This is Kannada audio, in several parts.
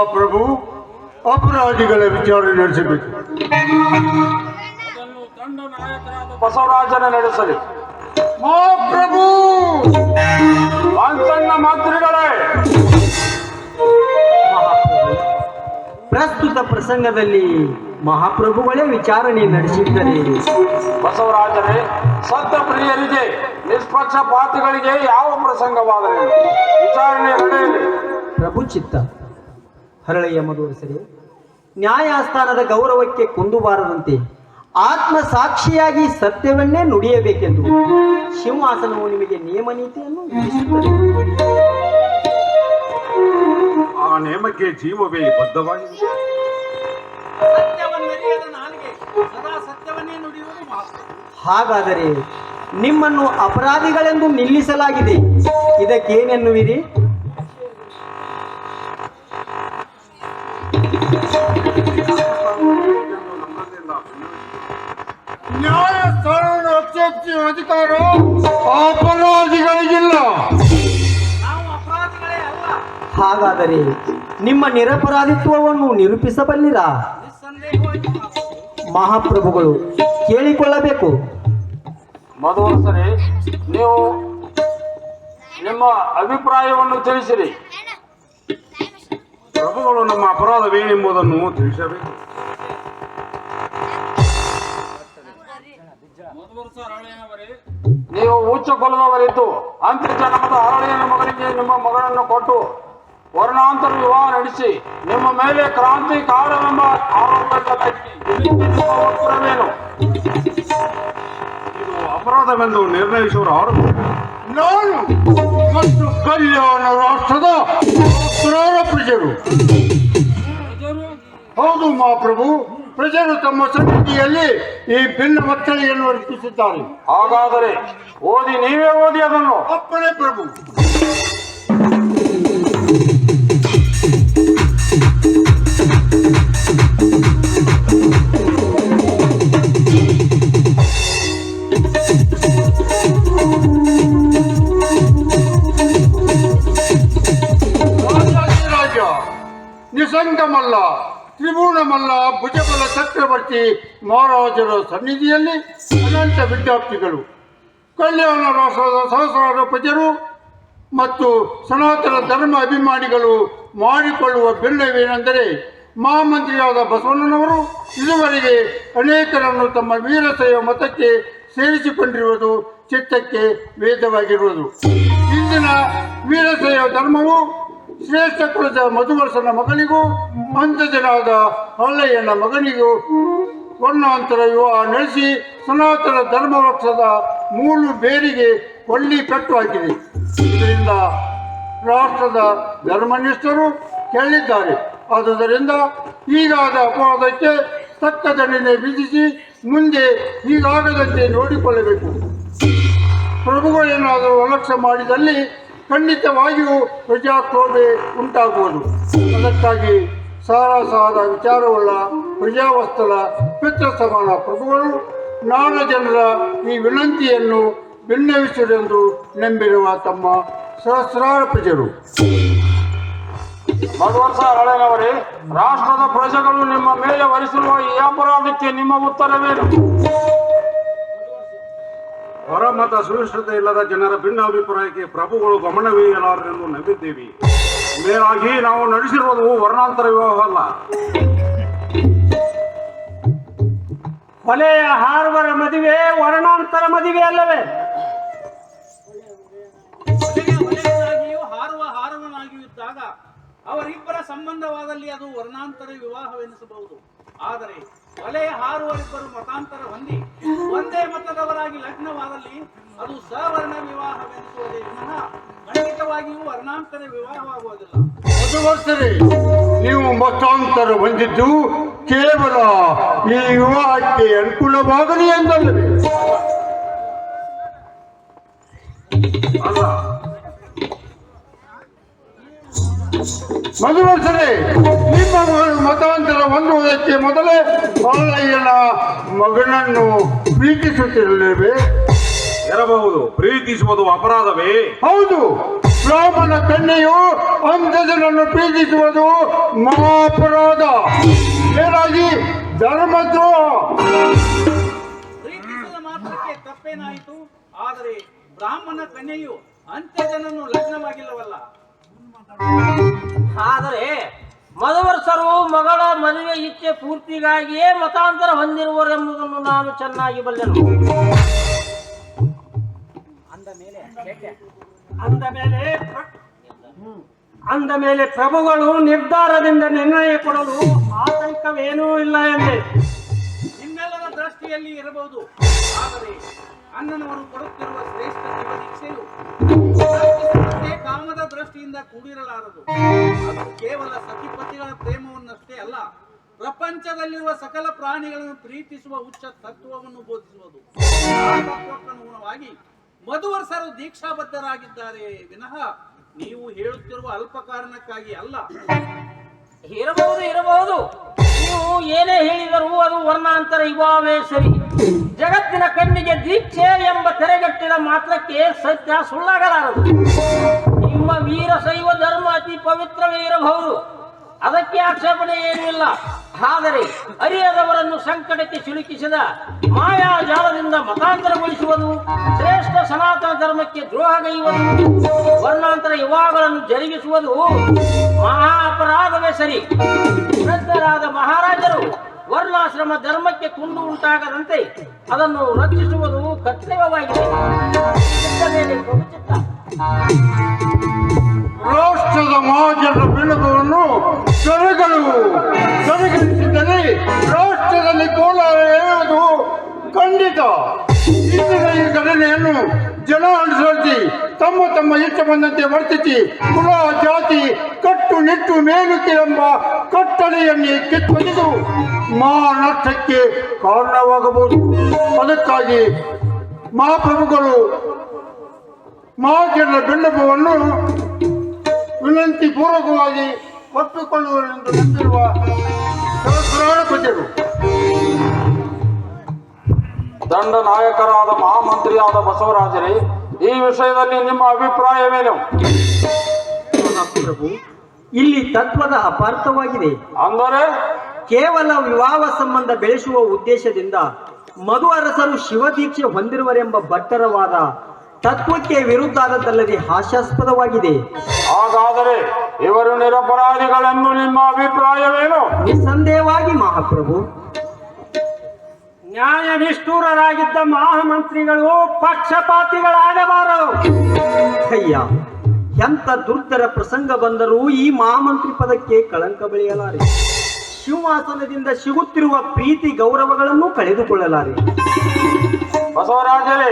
ಮಹಾಪ್ರಭು ಅಪರಾಧಿಗಳ ವಿಚಾರಣೆ ನಡೆಸಬೇಕು. ಬಸವರಾಜನ ನಡೆಸಲಿ. ಪ್ರಭು ವಾಂತಣ್ಣ ಮಂತ್ರಿಗಳೇ ಪ್ರಸ್ತುತ ಪ್ರಸಂಗದಲ್ಲಿ ಮಹಾಪ್ರಭುಗಳೇ ವಿಚಾರಣೆ ನಡೆಸಿದ್ದರೆ. ಬಸವರಾಜರೇ ಸತ್ಯ ಪ್ರಿಯರಿಗೆ ನಿಷ್ಪಕ್ಷಪಾತಿಗಳಿಗೆ ಯಾವ ಪ್ರಸಂಗವಾದರೆ ವಿಚಾರಣೆ ನಡೆಯಲಿ. ಪ್ರಭು ಚಿತ್ತ. ಹರಳೆಯ ಮಧುವರಸರೆ ನ್ಯಾಯಸ್ಥಾನದ ಗೌರವಕ್ಕೆ ಕುಂದುಬಾರದಂತೆ ಆತ್ಮ ಸಾಕ್ಷಿಯಾಗಿ ಸತ್ಯವನ್ನೇ ನುಡಿಯಬೇಕೆಂದು ಸಿಂಹಾಸನವು ನಿಮಗೆ ನಿಯಮ ನೀತಿಯನ್ನು ಆ ನೇಮಕ್ಕೆ ಜೀವವೇ ಬದ್ಧವಾಗಿದೆ. ಸತ್ಯವನ್ನರಿಯದ ನಾಲಿಗೆ ಸದಾ ಸತ್ಯವನ್ನೇ ನುಡಿಯುವುದು ಮಹತ್ವ ಹಾಗಾದರೆ ನಿಮ್ಮನ್ನು ಅಪರಾಧಿಗಳೆಂದು ನಿಲ್ಲಿಸಲಾಗಿದೆ. ಇದಕ್ಕೇನೆನ್ನುವಿರಿ? ರಕ್ಷಿಸುವ ಅಧಿಕಾರ ಅಪರಾಧಿಗಳಿಗಿಲ್ಲ. ಹಾಗಾದರೆ ನಿಮ್ಮ ನಿರಪರಾಧಿತ್ವವನ್ನು ನಿರೂಪಿಸಬಲ್ಲಿರಾ? ಮಹಾಪ್ರಭುಗಳು ಕೇಳಿಕೊಳ್ಳಬೇಕು. ಮಧುವರ್ಸರೇ ನೀವು ನಿಮ್ಮ ಅಭಿಪ್ರಾಯವನ್ನು ತಿಳಿಸಿರಿ. ಪ್ರಭುಗಳು ನಮ್ಮ ಅಪರಾಧವೇನೆಂಬುದನ್ನು ತಿಳಿಸಬೇಕು. ನೀವು ಉಚ್ಚ ಕುಲದವರಿದ್ದು ಅಂತರ್ಜನಮದ ಅರಳಿನ ಮಗನಿಗೆ ನಿಮ್ಮ ಮಗಳನ್ನು ಕೊಟ್ಟು ವರ್ಣಾಂತರ ವಿವಾಹ ನಡೆಸಿ ನಿಮ್ಮ ಮೇಲೆ ಕ್ರಾಂತಿ ಕಾರಣವೆಂಬ ಆರೋಪವಿಲ್ಲದಾಗಿ ನಿಮ್ಮ ಉತ್ತರವೇನು ಇದು ಅಪರಾಧವೆಂದು ನಿರ್ಣಯಿಸುವ ಅವರು ನಾನು ಮತ್ತು ಕಲ್ಯಾಣ ರಾಷ್ಟ್ರದ ಪ್ರಜರು ಹೌದು ಮಹಾಪ್ರಭು ಪ್ರಜರು ತಮ್ಮ ಸನ್ನಿಧಿಯಲ್ಲಿ ಈ ಭಿನ್ನ ಮತ್ತಳಿಯನ್ನು ಅರ್ಪಿಸಿದ್ದಾರೆ ಹಾಗಾದರೆ ಓದಿ ನೀವೇ ಓದಿ ಅದನ್ನು. ಅಪ್ಪಣೆ ಪ್ರಭು. ನಿಸಂಗಮಲ್ಲ ತ್ರಿಭುವನಮಲ್ಲ, ಭುಜಬಲ ಚಕ್ರವರ್ತಿ ಮಹಾರಾಜರ ಸನ್ನಿಧಿಯಲ್ಲಿ ಅನಂತ ವಿದ್ಯಾರ್ಥಿಗಳು, ಕಲ್ಯಾಣ ರಾಷ್ಟ್ರದ ಸಹಸ್ರಾರು ಪ್ರಜರು ಮತ್ತು ಸನಾತನ ಧರ್ಮ ಅಭಿಮಾನಿಗಳು ಮಾಡಿಕೊಳ್ಳುವ ಭಿನ್ನವೇನೆಂದರೆ ಮಹಾಮಂತ್ರಿಯಾದ ಬಸವಣ್ಣನವರು ಇದುವರೆಗೆ ಅನೇಕರನ್ನು ತಮ್ಮ ವೀರಶೈವ ಮತಕ್ಕೆ ಸೇರಿಸಿಕೊಂಡಿರುವುದು ಚಿತ್ತಕ್ಕೆ ವೇದವಾಗಿರುವುದು. ಇಂದಿನ ವೀರಶೈವ ಧರ್ಮವು ಶ್ರೇಷ್ಠ ಕುಲದ ಮಧುವರ್ಷನ ಮಗನಿಗೂ ಅಂಧಜನಾದ ಹಳ್ಳೆಯನ ಮಗನಿಗೂ ವರ್ಣಾಂತರ ವಿವಾಹ ನಡೆಸಿ ಸನಾತನ ಧರ್ಮ ವೃಕ್ಷದ ಮೂಲು ಬೇರಿಗೆ ಕೊಳ್ಳಿ ಕಟ್ಟು ಹಾಕಿದೆ. ಇದರಿಂದ ರಾಷ್ಟ್ರದ ಧರ್ಮನಿಷ್ಠರು ಕೇಳಿದ್ದಾರೆ. ಆದುದರಿಂದ ಈಗಾದ ಅಪವಾದಕ್ಕೆ ತಕ್ಕ ದಂಡನೆ ವಿಧಿಸಿ ಮುಂದೆ ಹೀಗಾಗದಂತೆ ನೋಡಿಕೊಳ್ಳಬೇಕು. ಪ್ರಭುಗಳೇನಾದರೂ ಅಲಕ್ಷ್ಯ ಮಾಡಿದಲ್ಲಿ ಖಂಡಿತವಾಗಿಯೂ ಪ್ರಜಾಕ್ಷೋಭೆ ಉಂಟಾಗುವುದು. ಅದಕ್ಕಾಗಿ ಸಾರಾಸಾರ ವಿಚಾರವುಳ್ಳ ಪ್ರಜಾವಸ್ತಲ ಪಿತೃ ಸಮಾನ ಪ್ರಭುಗಳು, ನಾಡ ಜನರ ಈ ವಿನಂತಿಯನ್ನು ಭಿನ್ನವಿಸಿರೆಂದು ನಂಬಿರುವ ತಮ್ಮ ಸಹಸ್ರಾರ ಪ್ರಜರು ಭಗವಂತ ಹಳೆಯವರೇ ರಾಷ್ಟ್ರದ ಪ್ರಜೆಗಳು ನಿಮ್ಮ ಮೇಲೆ ವರಿಸಿರುವ ಈ ಅಪರಾಧಕ್ಕೆ ನಿಮ್ಮ ಉತ್ತರವೇನು? ಹೊರಮತ ಸುರಕ್ಷತೆ ಇಲ್ಲದ ಜನರ ಭಿನ್ನ ಅಭಿಪ್ರಾಯಕ್ಕೆ ಪ್ರಭುಗಳು ಗಮನವೀಯಲಾರರೆಂದು ನಂಬಿದ್ದೇವೆ. ಮೇಲಾಗಿ ನಾವು ನಡೆಸಿರುವುದು ವರ್ಣಾಂತರ ವಿವಾಹವಲ್ಲ. ಕೊಲೆಯ ಹಾರ್ವರ ಮದುವೆ ವರ್ಣಾಂತರ ಮದುವೆ ಅಲ್ಲವೇ? ಹಾರುವ ಹಾರವನಾಗಿಯೂ ಇದ್ದಾಗ ಅವರಿಬ್ಬರ ಸಂಬಂಧವಾದಲ್ಲಿ ಅದು ವರ್ಣಾಂತರ ವಿವಾಹವೆನಿಸಬಹುದು. ಆದರೆ ಹೊಲೆಯ ಹಾರುವರಿಬ್ಬರು ಮತಾಂತರ ಹೊಂದಿ ಒಂದೇ ಮತದವರಾಗಿ ಲಗ್ನವಾದಲ್ಲಿ ಅದು ಸವರ್ಣ ವಿವಾಹವೆನಿಸುವುದೇ ವಿನಃ. ಖಂಡಿತವಾಗಿಯೂ ವರ್ಣಾಂತರ ವಿವಾಹವಾಗುವುದಿಲ್ಲ. ನೀವು ಮತಾಂತರ ಹೊಂದಿದ್ದು ಕೇವಲ ಈ ವಿವಾಹಕ್ಕೆ ಅನುಕೂಲವಾಗಲಿ ಎಂದಲ್ಲವೇ? ಅಲ್ಲ ಮಧುವರ್ಷರೇ ನಿಮ್ಮ ಮಗಳು ಮತಾಂತರ ಹೊಂದುವುದಕ್ಕೆ ಮೊದಲೇ ಬಾಲಯ್ಯನ ಮಗನನ್ನು ಪ್ರೀತಿಸುತ್ತಿರಲೇವೆ? ಇರಬಹುದು. ಪ್ರೀತಿಸುವುದು ಅಪರಾಧವೇ? ಹೌದು. ಬ್ರಾಹ್ಮಣ ಕನ್ಯೆಯು ಅಂಧಜನನ್ನು ಪ್ರೀತಿಸುವುದು ಮಹಾಪರಾಧ. ಏನಾಗಿ ಧರ್ಮದ್ರೋಹ. ಪ್ರೀತಿಸಿದ ಮಾತ್ರಕ್ಕೆ ತಪ್ಪೇನಾಯಿತು? ಆದರೆ ಬ್ರಾಹ್ಮಣ ಕನ್ಯೆಯು ಅಂತ್ಯಜನನ್ನು ಲಗ್ನವಾಗಿಲ್ಲವಲ್ಲ. ಆದರೆ ಮಧುವರ್ಸರು ಮಗಳ ಮದುವೆ ಇಚ್ಛೆ ಪೂರ್ತಿಗಾಗಿಯೇ ಮತಾಂತರ ಹೊಂದಿರುವರೆಂಬುದನ್ನು ನಾನು ಚೆನ್ನಾಗಿ ಬಲ್ಲೆನು. ಅಂದ ಮೇಲೆ ಪ್ರ- ಅಂದ ಮೇಲೆ ಪ್ರಭುಗಳು ನಿರ್ಧಾರದಿಂದ ನಿರ್ಣಯ ಕೊಡಲು ಆತಂಕವೇನೂ ಇಲ್ಲ ಎಂದೆ. ನಿಮ್ಮೆಲ್ಲರ ಇರಬಹುದು. ಆದರೆ ಅಣ್ಣನವರು ಕೊಡುತ್ತಿರುವ ಶ್ರೇಷ್ಠ ಶಿವದೀಕ್ಷೆಯು ಕಾಮದ ದೃಷ್ಟಿಯಿಂದ ಕೂಡಿರಲಾರದು. ಅದು ಕೇವಲ ಸತಿಪತಿಗಳ ಪ್ರೇಮವನ್ನಷ್ಟೇ ಅಲ್ಲ, ಪ್ರಪಂಚದಲ್ಲಿರುವ ಸಕಲ ಪ್ರಾಣಿಗಳನ್ನು ಪ್ರೀತಿಸುವ ಉಚ್ಚ ತತ್ವವನ್ನು ಬೋಧಿಸುವುದು. ಅನುಗುಣವಾಗಿ ಮಧುವರ್ಸರು ದೀಕ್ಷಾಬದ್ಧರಾಗಿದ್ದಾರೆ. ವಿನಃ ನೀವು ಹೇಳುತ್ತಿರುವ ಅಲ್ಪ ಕಾರಣಕ್ಕಾಗಿ ಅಲ್ಲ. ಇರಬಹುದು ಇರಬಹುದು. ಏನೇ ಹೇಳಿದರೂ ಅದು ವರ್ಣಾಂತರ ಸರಿ. ಜಗತ್ತಿನ ಕಣ್ಣಿಗೆ ದೀಕ್ಷೆ ಎಂಬ ತೆರೆಗಟ್ಟಿದ ಮಾತ್ರಕ್ಕೆ ಸತ್ಯ ಸುಳ್ಳಾಗಲಾರದು. ನಿಮ್ಮ ವೀರ ಶೈವ ಧರ್ಮ ಅತಿ ಪವಿತ್ರವೇ ಇರಬಹುದು. ಅದಕ್ಕೆ ಆಕ್ಷೇಪಣೆ ಏನೂ ಇಲ್ಲ ಆದರೆ ಅರಿಯದವರನ್ನು ಸಂಕಟಕ್ಕೆ ಸಿಲುಕಿಸಿದ ಮಾಯಾ ಜಾಲದಿಂದ ಮತಾಂತರಗೊಳಿಸುವುದು ಶ್ರೇಷ್ಠ ಸನಾತನ ಧರ್ಮಕ್ಕೆ ದ್ರೋಹಗೈಯುವುದು ವರ್ಣಾಂತರ ಯುವಾಗಳನ್ನು ಜರುಗಿಸುವುದು ಮಹಾ ಅಪರಾಧವೇ ಸರಿ. ವೃದ್ಧರಾದ ಮಹಾರಾಜರು ವರ್ಣಾಶ್ರಮ ಧರ್ಮಕ್ಕೆ ಕುಂದು ಉಂಟಾಗದಂತೆ ಅದನ್ನು ರಕ್ಷಿಸುವುದು ಕರ್ತವ್ಯವಾಗಿದೆ. ರಾಷ್ಟ್ರದ ಮಹಾಜನರ ಬೆಳಗುವನ್ನು ಸರಗಳು ಎಳೆಯುವುದು ಖಂಡಿತ. ಇಂದಿನ ಈ ಘಟನೆಯನ್ನು ಜನ ಅನುಸರಿಸಿ ತಮ್ಮ ತಮ್ಮ ಇಷ್ಟ ಬಂದಂತೆ ವರ್ತಿಸಿ ಕುಲ, ಜಾತಿ, ಕಟ್ಟು, ನಿಟ್ಟು ಮೇಲುಕೆ ಎಂಬ ಕಟ್ಟಳೆಯನ್ನೇ ಕಿತ್ತೊಗೆದು ಮಾನರ್ಥಕ್ಕೆ ಕಾರಣವಾಗಬಹುದು. ಅದಕ್ಕಾಗಿ ಮಹಾಪ್ರಭುಗಳು ಮಹಾಜನರ ಬೆಂಬಲವನ್ನು ವಿನಂತಿ ಪೂರ್ವಕವಾಗಿ ಒಪ್ಪಿಕೊಳ್ಳುವರೆಂದು ನಂಬಿರುವ ದಂಡ ನಾಯಕರಾದ ಮಹಾಮಂತ್ರಿಯಾದ ಬಸವರಾಜರೇ ಈ ವಿಷಯದಲ್ಲಿ ನಿಮ್ಮ ಅಭಿಪ್ರಾಯವೇನು? ಪ್ರಭು ಇಲ್ಲಿ ತತ್ವದ ಅಪಾರ್ಥವಾಗಿದೆ. ಅಂದರೆ? ಕೇವಲ ವಿವಾಹ ಸಂಬಂಧ ಬೆಳೆಸುವ ಉದ್ದೇಶದಿಂದ ಮಧು ಅರಸರು ಶಿವದೀಕ್ಷೆ ಹೊಂದಿರುವರೆಂಬ ಭಟ್ಟರವಾದ ತತ್ವಕ್ಕೆ ವಿರುದ್ಧಾದದ್ದಲ್ಲದೆ ಹಾಸ್ಯಾಸ್ಪದವಾಗಿದೆ. ಹಾಗಾದರೆ ಇವರು ನಿರಪರಾಧಿಗಳೆಂದು ನಿಮ್ಮ ಅಭಿಪ್ರಾಯವೇನು? ನಿಸ್ಸಂದೇಹವಾಗಿ ಮಹಾಪ್ರಭು ನ್ಯಾಯ ನಿಷ್ಠೂರರಾಗಿದ್ದ ಮಹಾಮಂತ್ರಿಗಳು ಪಕ್ಷಪಾತಿಗಳಾಗಬಾರದು. ಅಯ್ಯ ಎಂತ ದುರ್ಧರ ಪ್ರಸಂಗ ಬಂದರೂ ಈ ಮಹಾಮಂತ್ರಿ ಪದಕ್ಕೆ ಕಳಂಕ ಬೆಳೆಯಲಾರೆ. ಸಿಂಹಾಸನದಿಂದ ಸಿಗುತ್ತಿರುವ ಪ್ರೀತಿ ಗೌರವಗಳನ್ನು ಕಳೆದುಕೊಳ್ಳಲಾರೆ. ಬಸವರಾಜರೇ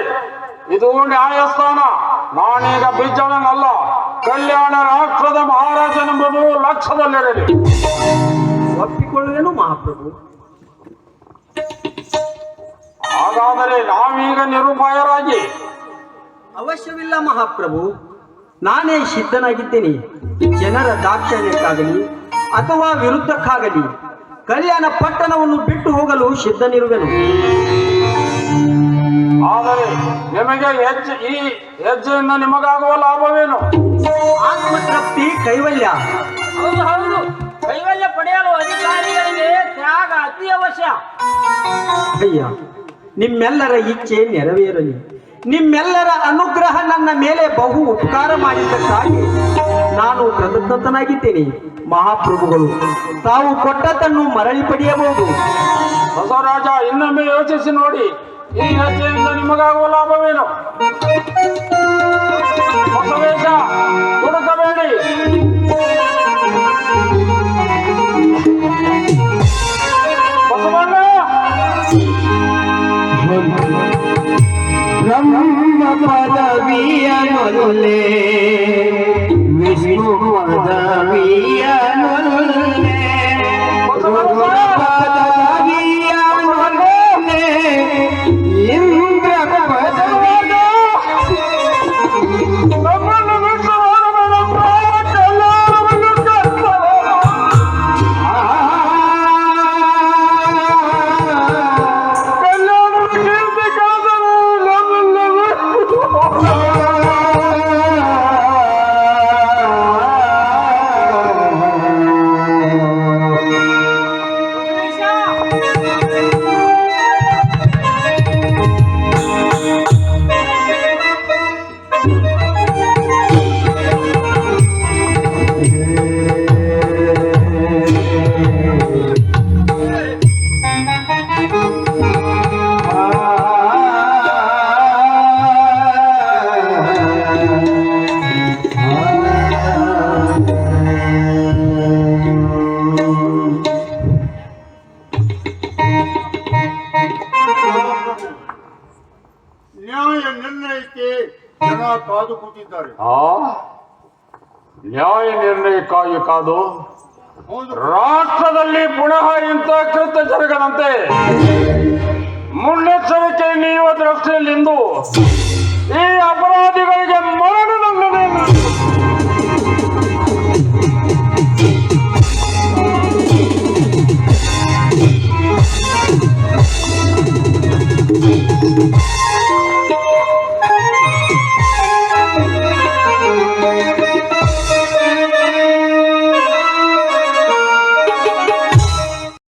ಇದು ನ್ಯಾಯಸ್ಥಾನ. ನಾನೀಗ ಬಿಜ್ಜಳನಲ್ಲ ಕಲ್ಯಾಣ ರಾಷ್ಟ್ರದ ಮಹಾರಾಜನೆಂಬುದು ಲಕ್ಷ್ಯದಲ್ಲಿರಲಿ. ಒಪ್ಪಿಕೊಳ್ಳುವೆನು ಮಹಾಪ್ರಭು? ಹಾಗಾದರೆ ನಾವೀಗ ನಿರುಪಾಯರಾಗಿ. ಅವಶ್ಯವಿಲ್ಲ ಮಹಾಪ್ರಭು ನಾನೇ ಸಿದ್ಧನಾಗಿದ್ದೇನೆ. ಜನರ ದಾಕ್ಷಣ್ಯಕ್ಕಾಗಲಿ ಅಥವಾ ವಿರುದ್ಧಕ್ಕಾಗಲಿ ಕಲ್ಯಾಣ ಪಟ್ಟಣವನ್ನು ಬಿಟ್ಟು ಹೋಗಲು ಸಿದ್ಧನಿರುವೆನು. ಆದರೆ ನಿಮಗೆ ಹೆಜ್ಜೆ ಈ ಹೆಜ್ಜೆಯಿಂದ ನಿಮಗಾಗುವ ಲಾಭವೇನು? ಆತ್ಮತೃಪ್ತಿ ಕೈವಲ್ಯ. ಹೌದು ಹೌದು. ಕೈವಲ್ಯ ಪಡೆಯಲು ಅಧಿಕಾರಿಗಳಿಗೆ ತ್ಯಾಗ ಅತಿ ಅವಶ್ಯ. ಅಯ್ಯ ನಿಮ್ಮೆಲ್ಲರ ಇಚ್ಛೆ ನೆರವೇರಲಿ. ನಿಮ್ಮೆಲ್ಲರ ಅನುಗ್ರಹ ನನ್ನ ಮೇಲೆ ಬಹು ಉಪಕಾರ ಮಾಡಿದ್ದಕ್ಕಾಗಿ ನಾನು ಕೃತಜ್ಞತನಾಗಿದ್ದೇನೆ. ಮಹಾಪ್ರಭುಗಳು, ತಾವು ಕೊಟ್ಟದ್ದನ್ನು ಮರಳಿ ಪಡೆಯಬಹುದು. ಬಸವರಾಜ, ಇನ್ನೊಮ್ಮೆ ಯೋಚಿಸಿ ನೋಡಿ. ಈ ನಿಮಗಾಗುವ ಲಾಭವೇನು? দাবি আমলে বিষ্ণু দাবি ಜನ ಕಾದು ಕೂತಿದ್ದಾರೆ. ಆ ನ್ಯಾಯ ನಿರ್ಣಯಕ್ಕಾಗಿ ಕಾದು ಹೌದು. ರಾಷ್ಟ್ರದಲ್ಲಿ ಪುನಃ ಇಂಥ ಕೃತ್ಯ ಜರುಗದಂತೆ ಮುನ್ನೆಚ್ಚರಿಕೆ ನೀಡುವ ದೃಷ್ಟಿಯಲ್ಲಿಂದು ಈ ಅಪರಾಧಿಗಳಿಗೆ